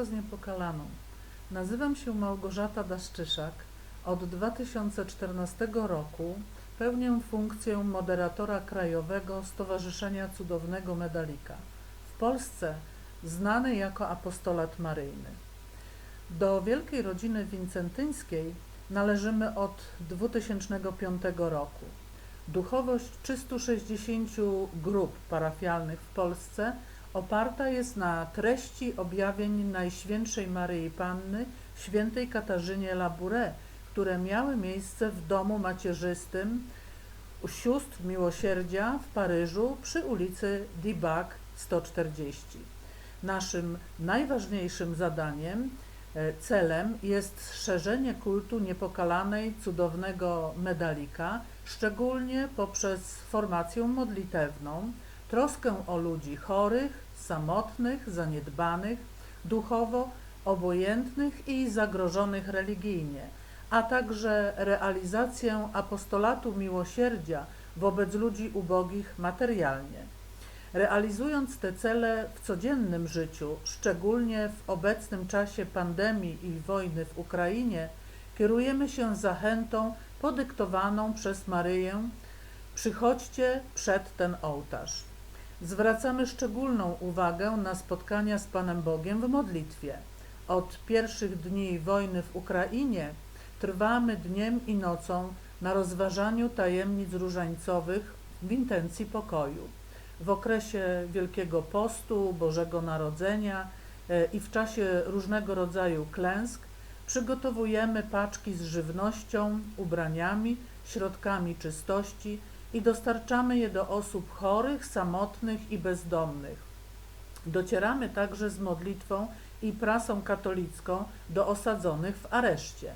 Wszystko z niepokalaną. Nazywam się Małgorzata Daszczyszak. Od 2014 roku pełnię funkcję moderatora krajowego Stowarzyszenia Cudownego Medalika. W Polsce znany jako apostolat maryjny. Do wielkiej rodziny wincentyńskiej należymy od 2005 roku. Duchowość 360 grup parafialnych w Polsce oparta jest na treści objawień Najświętszej Maryi Panny świętej Katarzynie Labouré, które miały miejsce w domu macierzystym u sióstr Miłosierdzia w Paryżu przy ulicy Dibac 140. Naszym najważniejszym zadaniem, e, celem jest szerzenie kultu niepokalanej cudownego medalika, szczególnie poprzez formację modlitewną, troskę o ludzi chorych, samotnych, zaniedbanych, duchowo obojętnych i zagrożonych religijnie, a także realizację apostolatu miłosierdzia wobec ludzi ubogich materialnie. Realizując te cele w codziennym życiu, szczególnie w obecnym czasie pandemii i wojny w Ukrainie, kierujemy się zachętą podyktowaną przez Maryję: Przychodźcie przed ten ołtarz. Zwracamy szczególną uwagę na spotkania z Panem Bogiem w modlitwie. Od pierwszych dni wojny w Ukrainie trwamy dniem i nocą na rozważaniu tajemnic różańcowych w intencji pokoju. W okresie Wielkiego Postu, Bożego Narodzenia e, i w czasie różnego rodzaju klęsk przygotowujemy paczki z żywnością, ubraniami, środkami czystości i dostarczamy je do osób chorych, samotnych i bezdomnych. Docieramy także z modlitwą i prasą katolicką do osadzonych w areszcie.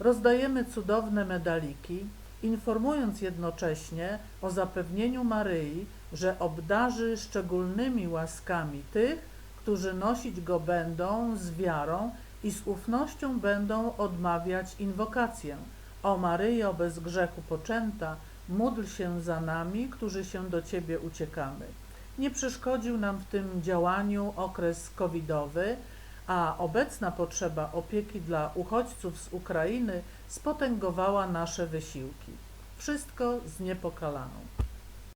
Rozdajemy cudowne medaliki, informując jednocześnie o zapewnieniu Maryi, że obdarzy szczególnymi łaskami tych, którzy nosić go będą z wiarą i z ufnością będą odmawiać inwokację. O Maryjo bez grzechu poczęta, módl się za nami, którzy się do Ciebie uciekamy. Nie przeszkodził nam w tym działaniu okres covidowy, a obecna potrzeba opieki dla uchodźców z Ukrainy spotęgowała nasze wysiłki. Wszystko z niepokalaną.